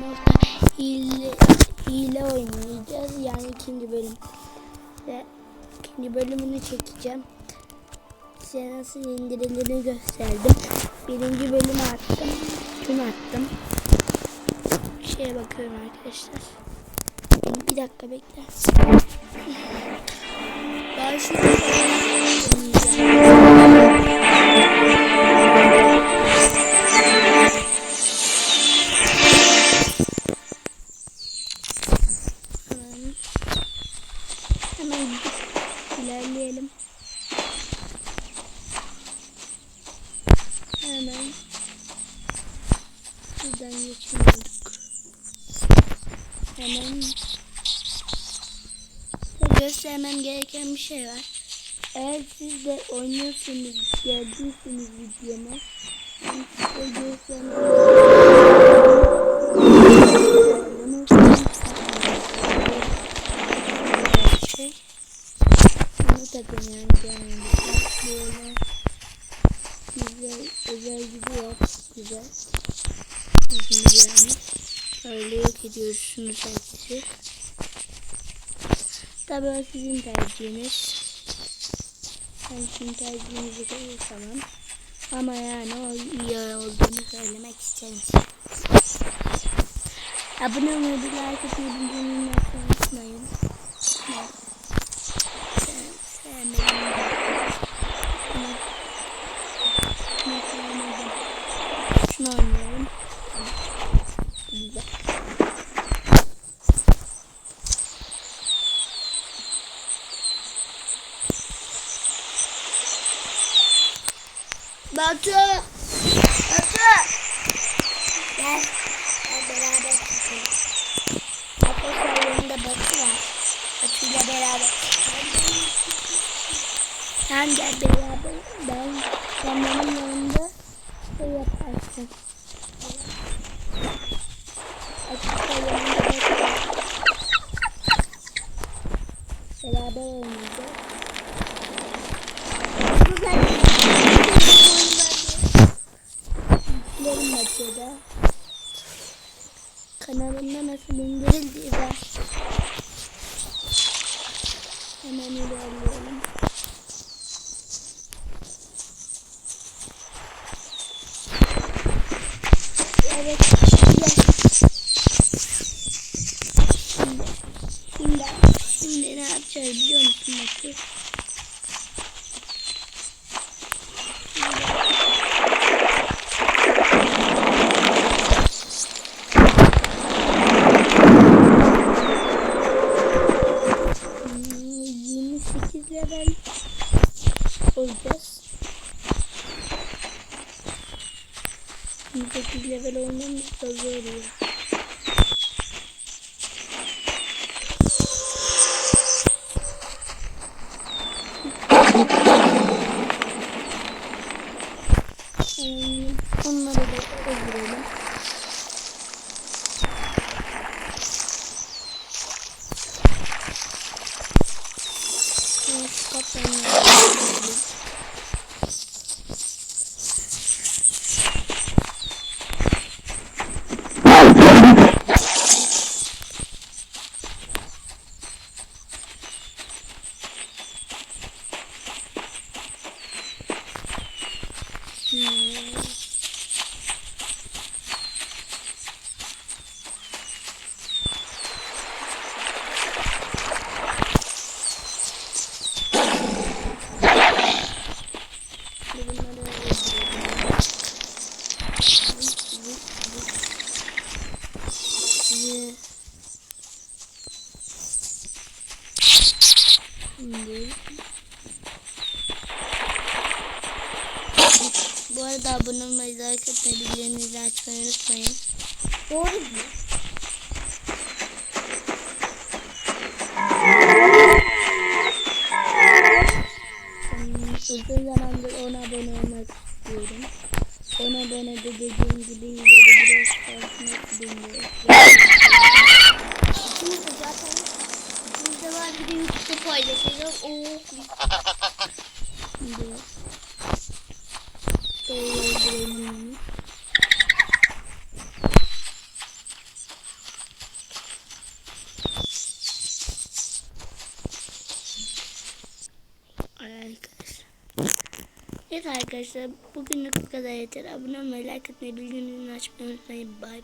Morta hile, hile oynayacağız. Yani ikinci bölüm. Ve ikinci bölümünü çekeceğim. Size nasıl indirildiğini gösterdim. Birinci bölümü attım. Tüm attım. Şeye bakıyorum arkadaşlar. Bir dakika bekle. Ben şu Hemen buradan geçmiyorduk. Hemen göstermem gereken bir şey var. Eğer siz de oynuyorsunuz, geldiyseniz videoma size güzel özel gibi yap güzel. Şimdi yani öyle yok ediyorsunuz herkesi. Tabii sizin tercihiniz. Ben sizin tercihinizi koyursam ama yani o iyi olduğunu söylemek isterim. Abone olmayı, like atmayı, bildirimleri unutmayın. Batu! Batu! Gel. Gel beraber çıkalım. Arkadaşlar yanında Batu var. Batu'yla beraber çıkalım. Sen gel beraber. Ben, sen benim yanımda şey yaparsın. Açıkta yanımda Batu var. Beraber oynayacağız. Güzel. Yüklerim Batu'da. Kanalımda nasıl indirildiği var. Hemen ilerleyelim. Evet. Şimdi, şimdi, şimdi ne yapacağız biliyor musun Batu? Olacağız. 28 level olmamız da zor ya. Onları da. Evet, Ve Şimdi Bu arada abone olmayı, like etmeyi, bildirimleri açmayı unutmayın. Doğru mu? Uzun zamandır 10 abone olmak istiyorum. 10 abone de dediğim gibi ileri biraz fazla bilmiyorum. paylaşacağım. Oo. Evet arkadaşlar bugünlük bu kadar yeter. Abone olmayı, like atmayı, bildirimlerini açmayı unutmayın. Bye.